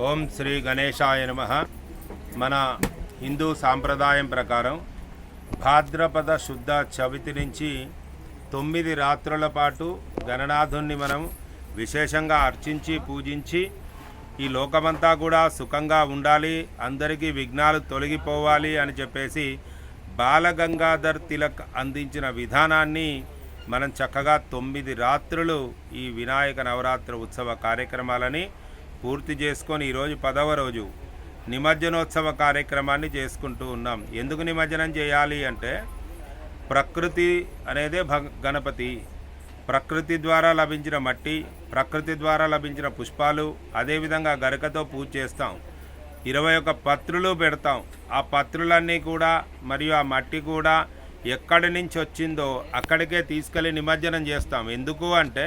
ఓం శ్రీ గణేశాయ నమ. మన హిందూ సాంప్రదాయం ప్రకారం భాద్రపద శుద్ధ చవితి నుంచి తొమ్మిది రాత్రుల పాటు గణనాథుణ్ణి మనం విశేషంగా అర్చించి పూజించి ఈ లోకమంతా కూడా సుఖంగా ఉండాలి అందరికీ విఘ్నాలు తొలగిపోవాలి అని చెప్పేసి బాలగంగాధర్ తిలక్ అందించిన విధానాన్ని మనం చక్కగా తొమ్మిది రాత్రులు ఈ వినాయక నవరాత్రి ఉత్సవ కార్యక్రమాలని పూర్తి చేసుకొని ఈరోజు పదవ రోజు నిమజ్జనోత్సవ కార్యక్రమాన్ని చేసుకుంటూ ఉన్నాం. ఎందుకు నిమజ్జనం చేయాలి అంటే ప్రకృతి అనేదే భగ గణపతి. ప్రకృతి ద్వారా లభించిన మట్టి ప్రకృతి ద్వారా లభించిన పుష్పాలు అదేవిధంగా గరకతో పూజ చేస్తాం. ఇరవై ఒక పత్రులు పెడతాం. ఆ పత్రులన్నీ కూడా మరియు ఆ మట్టి కూడా ఎక్కడి నుంచి వచ్చిందో అక్కడికే తీసుకెళ్ళి నిమజ్జనం చేస్తాం. ఎందుకు అంటే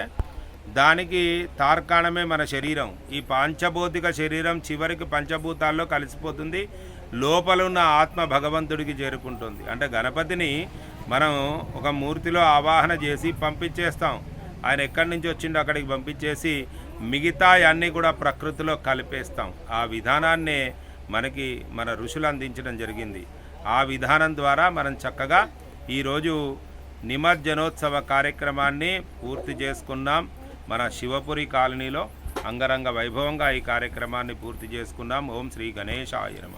దానికి తార్కాణమే మన శరీరం. ఈ పాంచభౌతిక శరీరం చివరికి పంచభూతాల్లో కలిసిపోతుంది. లోపల ఉన్న ఆత్మ భగవంతుడికి చేరుకుంటుంది. అంటే గణపతిని మనం ఒక మూర్తిలో ఆవాహన చేసి పంపించేస్తాం. ఆయన ఎక్కడి నుంచి వచ్చిండో అక్కడికి పంపించేసి మిగతా అన్నీ కూడా ప్రకృతిలో కలిపేస్తాం. ఆ విధానాన్నే మనకి మన ఋషులు అందించడం జరిగింది. ఆ విధానం ద్వారా మనం చక్కగా ఈరోజు నిమజ్జనోత్సవ కార్యక్రమాన్ని పూర్తి చేసుకున్నాం. మన శివపురి కాలనీలో అంగరంగ వైభవంగా ఈ కార్యక్రమాన్ని పూర్తి చేసుకున్నాం ఓం శ్రీ గణేశాయ నమ.